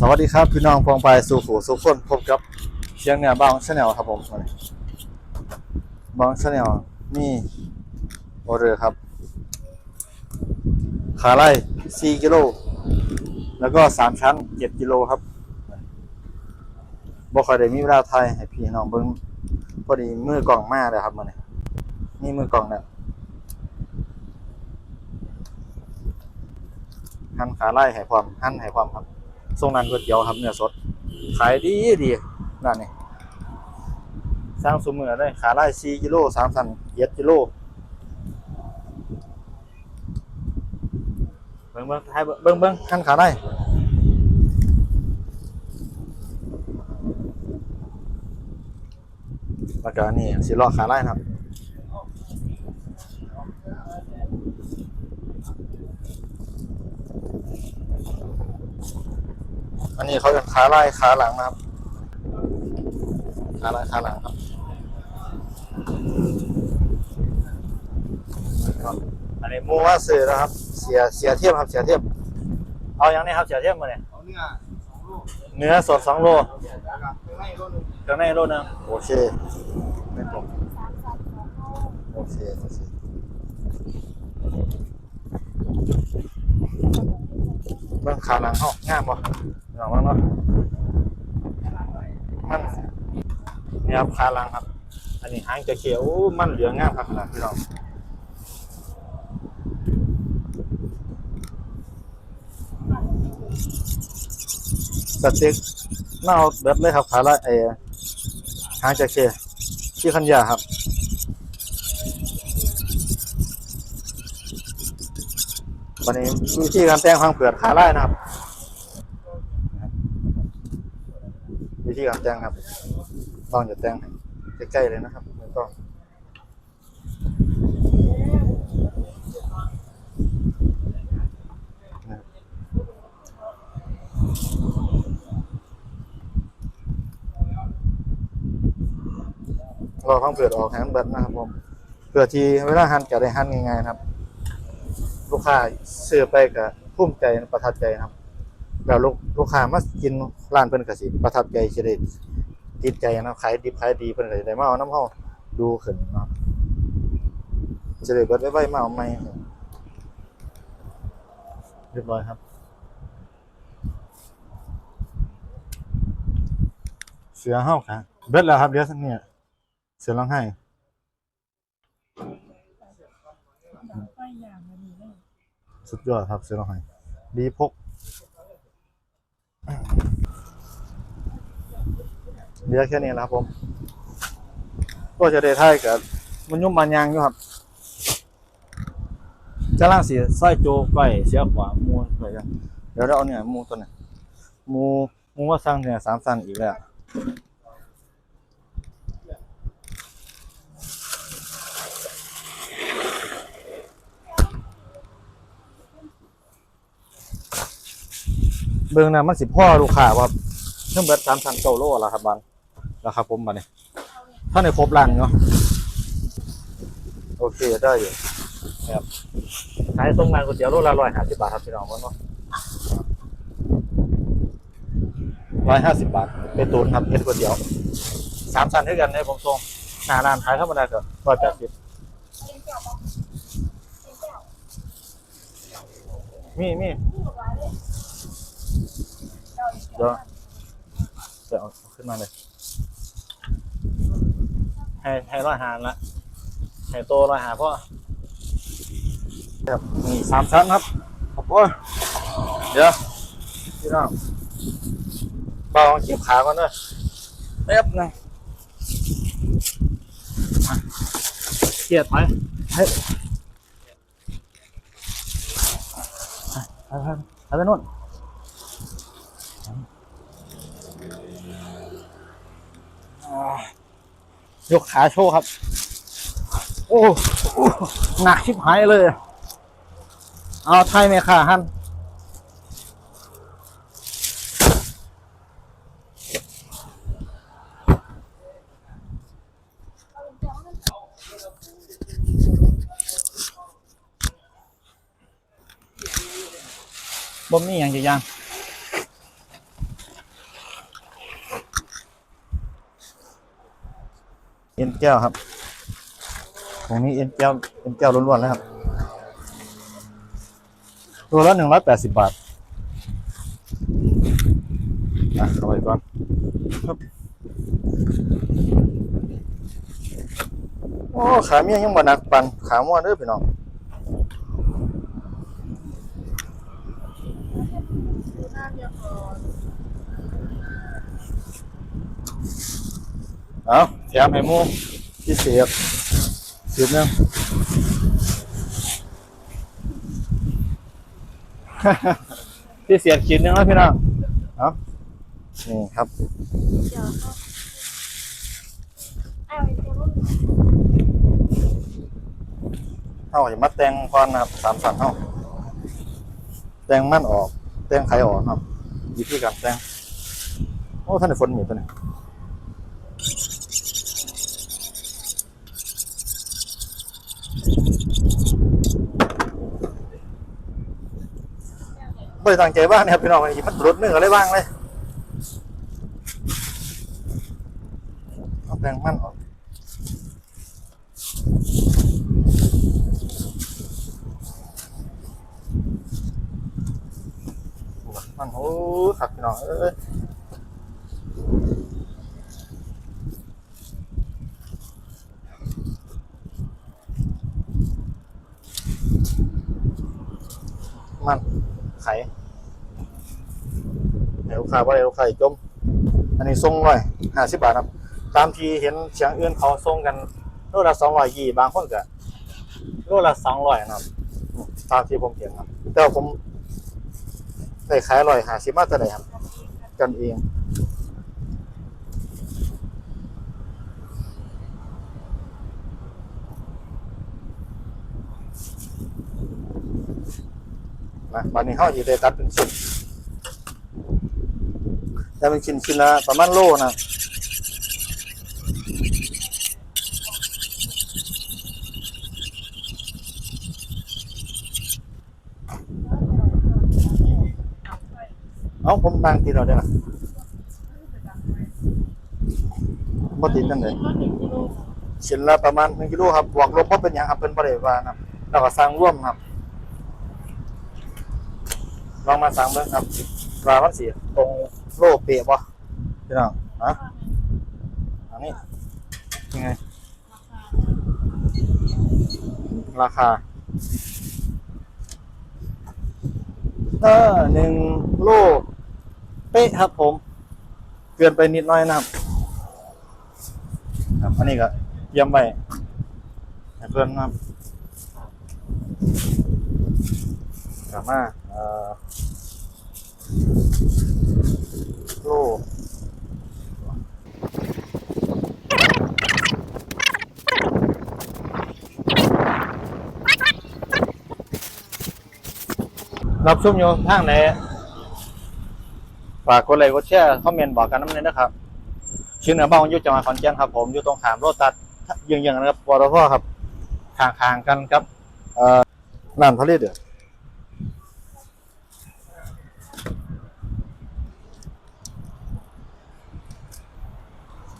สวัสดีครับพี่น้องพองไปสู่ฝูสู่คนพบกับเชียงเหนือบ้างชาแนลครับผมวันนี้บ้างชาแนลมีออเดอร์ครับ ขาไล่ 4 กิโล แล้วก็ 3 ชั้น 7 กิโลครับบ่ค่อยได้มีเวลาถ่ายให้พี่น้องเบิ่งพอดีมือกล่องมาแล้วครับมื้อนี้นี่มือกล่องแล้วหั่นขาไล่ให้ความหันให้ความครับ ทรงนั้นก๋วยเตี๋ยวครับเนื้อสด ขายดีดีนั่นนี่สร้างสมือได้ขาไล่4กิโล3สัน7กิโลเบิ่งเบิ่งให้เบิ่งเบิ่งขั้นขาไล่แล้วก็นี่สิลอขาไล่ครับ อันนี้เขาจะขาไล่ขาหลังนะครับ ขาไล่ขาหลังครับอันนี้หมูว่าซื้อนะครับ เสียเสียเทียมครับเสียเทียมเอาอย่างนี้ครับเสียเทียมมาเนี่ยเอาเนี่ยสองลูกเนื้อสดสองโลนะครับไม่ลูกหนึ่งเครื่องในโลนึงโอเคไม่ตกโอเคโอเคเบื้องขาหลังเขางามป่ะ หลังบ้งเนาะมันนี่ครับขาลังครับ อันนี้หางจะเขียวมันเหลืองงามครับนาดพี่น้องสเต็กน่าเอาเบิดเลยครับขาละเอหางจะเขียวที่ขันยาครับวันนี้วิธีการแต่งพังเผือกขาไล่นะครับ วิธีการแตงครับต้องอย่าแตงใกล้ๆเลยนะครับไม่ต้องรับรอพังเผือกออกแฮนเบิดนะครับผมเพื่อที่เวลาหั่นจะได้หั่นง่ายๆครับ ลูกค้าซื้อไปก็ภูมิใจประทับใจครับ แล้วลูกลูกค้ามากินร้านเพิ่นก็สิประทับใจสิได้ติดใจนะขายดิบขายดีเพิ่นก็สิได้มาเอาน้ำเฮาดูขึ้นเนาะจะได้เบิดไว้ๆมาเอาใหม่เรียบร้อยครับ เสือเฮาค่ะเบิดแล้วครับเดี๋ยวเนี่ยเสือร้องไห้ไปอย่างละนี้เลยสุดยอดครับเสือร้องไห้ดีพก เห ลือแค่นี้แล้วครับผม ก็จะได้ท่ายกับมันยุ่มมันยางอยู่ครับจะล่างสีสร้อยโจก้อยเสียขวามูไปกันเดี๋ยวเราเอาเนี่ยมูตัวไหนี้มูมูว่าสร้างเนี่ยสามสันอีกแล้วเบื้องหน้ามันสิพ่อลูกค้าครับเพิ่งเบิดสามสันโตโลแล้วครับบัน แล้วครับผมบันนี้ถ้าในครบรันเนาะโอเคได้อยู่ครับขายตรงงานก๋วยเตี๋ยวโลละร้อยห้าสิบบาทครับพี่น้องเนาะร้อยห้าสิบบาท เป็นตูนครับเป็นก๋วยเตี๋ยวสามสันด้วยกันในผมทรงหน้าร้านขายธรรมดาก็ร้อยแปดสิบมีมีเดี๋ยวเดี๋ยวเอาขึ้นมาเลย ให้ให้ร้อยหารละให้โตร้อยหาพ่อครับนี่สามชั้นครับขอบคุณเดี๋ยวพี่น้องเบาเก็บขาก่อนเนอะแป๊บหนึงมาเกียดไปเฮ้ยไปไปไปไปนู่นอ่า ยกขาโชว์ครับ โอ้หนักชิบหายเลย เอาไทยไหมค่ะฮันบ่มีอย่างจะยัง เอ็นแก้วครับ ตรงนี้เอ็นแก้วเอ็นแก้วล้วนๆเลยครับ ตัวละหนึ่งร้อยแปดสิบบาทอะเอาไปก่อนครับโอ้ขาเมียยังบ่หนักปันขาม่วนเด้อพี่น้อง เอนเอาแถมให้หมูพิเศษสิบหนึงพิเศษขีดหนึงแล้วพี่น้องเอานี่ครับเดี๋ยวเขาเอาไอ้เจ้ารุ่นเท่าจะมาแตงก่อนนะครับสามสันเท่าแตงมันออก แตงไขออกครับวิธีการแตงโอ้ท่านฝนมีตัวนี้ บริตั้งใจบ้างนะครับพี่น้องมันรถเนื้ออะไรบ้างเลยเอาแต่งมันออกมันโอ้ขักพี่น้องเอ้ยมัน ไข่เดี๋ยวขาว่าเดี๋ยวไข่จมอันนี้ส่งร้อยห้าสิบบาทครับ ตามที่เห็นเสียงอื่นเขาส่งกันโลละสองร้อยยี่บางคนก็โลละสองร้อยนะครับ ตามที่ผมเห็นครับ แต่ผมได้ขายร่อยห้าสิบมาแต่ไหนครับ กันเอง นะวันนี้เขาจะได้ตัดเป็นชิ้นแต่เป็นชิ้นชิ้นละประมาณโลนะเอาผมบางทีเราได้ละบ่ติดกันเลยก็หนึ่งกิโลชิ้นละประมาณหนึ่งกิโลครับบวกลบก็เป็นหยังครับเป็นบริวารครับเราก็สร้างร่วมครับ ลองมาสร้างเบิ่งครับว่ามันสิตรงโลเปะบ่พี่น้องนะอันนี้ยังไง ราคา เออหนึ่งโลเป๊ะครับผม เกินไปนิดหน้อยนะครับ ครับ อันนี้ก็เตรียมไว้ให้เพื่อนนะครับกลับมาเอ่อ โลรับชมอยู่ทางไหนฝากกดไลค์กดแชร์คอมเมนต์บอกกันน้ำเนยนะครับ ชื่อเนือบ้านอยู่จังหวัดขอนแก่นครับ ผมอยู่ตรงขามโรตัดยังๆนะครับวอร์พ่อครับทางทางๆกันครับเอ่อน้ำทะเลเดือด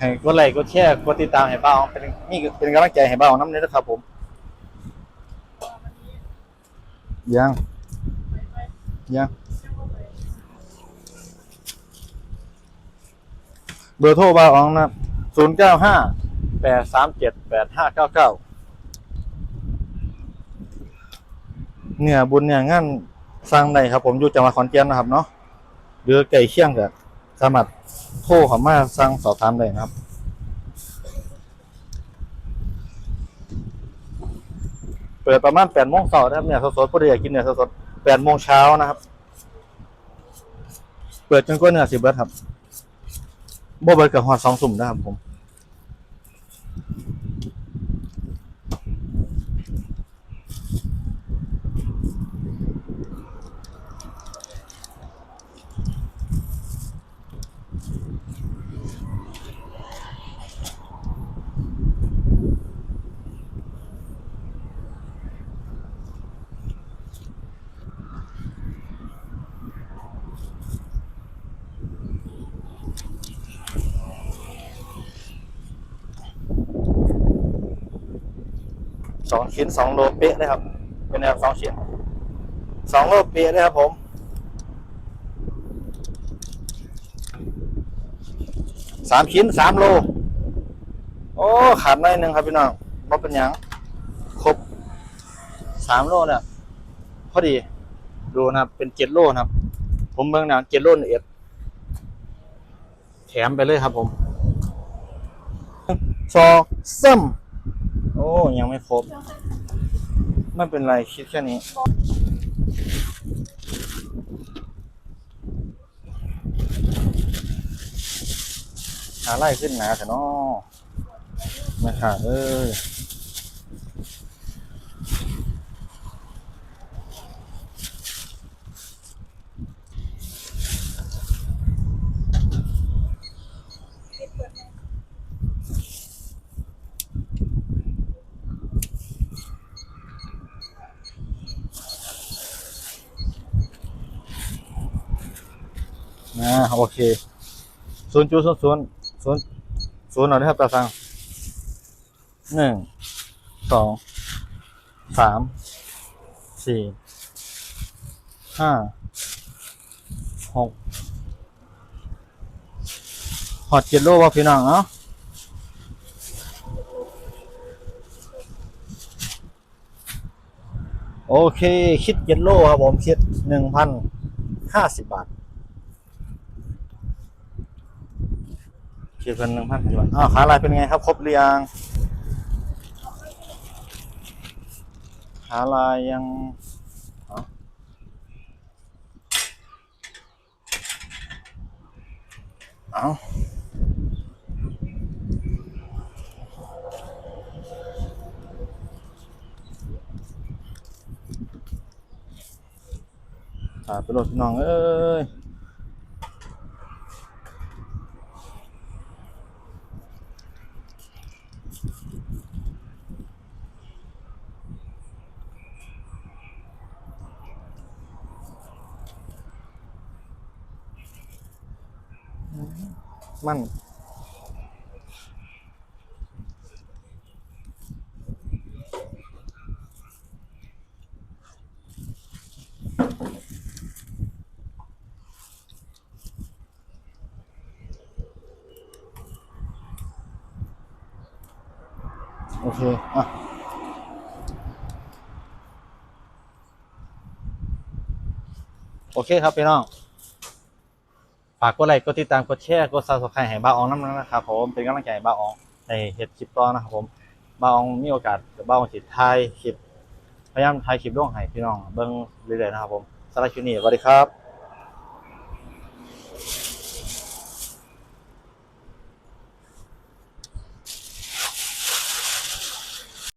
ให้กดไลค์กดแชร์กดติดตามให้บ้าวเป็นนี่เป็นกำลังใจให้บ้าวน้ำเนี้นะครับผมยังยังเบอร์โทรบ้าอองนะครับศูนย์เก้าห้าแปดสามเจ็ดแปดห้าเก้าเก้าเนี่ยบุญเนี่ยงานสร้างใดครับผมอยู่จังหวัดขอนแก่นนะครับเนาะหรือไก่เคี่ยงกับ สามารถโทรเข้ามาสั่งสอบถามได้นะครับเปิดประมาณแปดโมงเช้านะครับเนี่ยสดๆพอดีอยากกินเนี่ยสดๆแปดโมงเช้านะครับ เปิดจนกว่าเนื้อสิเบิดครับบ่เบิดกับหอดสองสุ่มนะครับผม สองชิ้นสองโลเป๊ะเลยครับ เป็นแบบสองชิ้นสองโลเป๊ะเลยครับผมสามชิ้นสามโล โอ้ขาดหน่อยหนึ่งครับพี่น้องบ่เป็นยังครบสามโลเนี่ยพอดี ดูนะครับเป็นเจ็ดโลนะครับ ผมเบิ่งนะเจ็ดโลเอ็ดแถมไปเลยครับผมสองซ้ำโอ้ยังไม่ครบ ไม่เป็นไรคิดแค่นี้ หาไล่ขึ้นหนาแต่นอไม่ขาดเอ้ยนะ โอเคศูนย์จุดศูนย์ศูนย์ศูนย์ศูนย์หน่อยนะครับตาฟังหนึ่งสองสามสี่ห้าหกหอดเจ็ดโลว่าพี่น้องเนาะโอเค คิดเจ็ดโลครับผม คิดหนึ่งพันห้าสิบบาท คิดเป็นหนึ่งพันห้าสิบบาทอ้าวขาลายเป็นไงครับ ครบหรือยังขาลายยังเอ้าอ้าขาไปรถพี่น้องเอ้ย มันโอเค อะ โอเคครับ พี่น้อง ฝากกดไลค์กดติดตามกดแชร์กดซับสไครต์ให้บ้าอองน้ำนั้นนะครับผมเป็นกำลังใจให้บ้าอองในเฮ็ดคลิปต่อนะครับผมบ้าอองมีโอกาสกับ้าอองสิถ่ายคลิปพยายามถ่ายคลิปลงให้พี่น้องเบิ่งเรื่อยๆนะครับผมสำหรับคลิปนี้สวัสดีครับ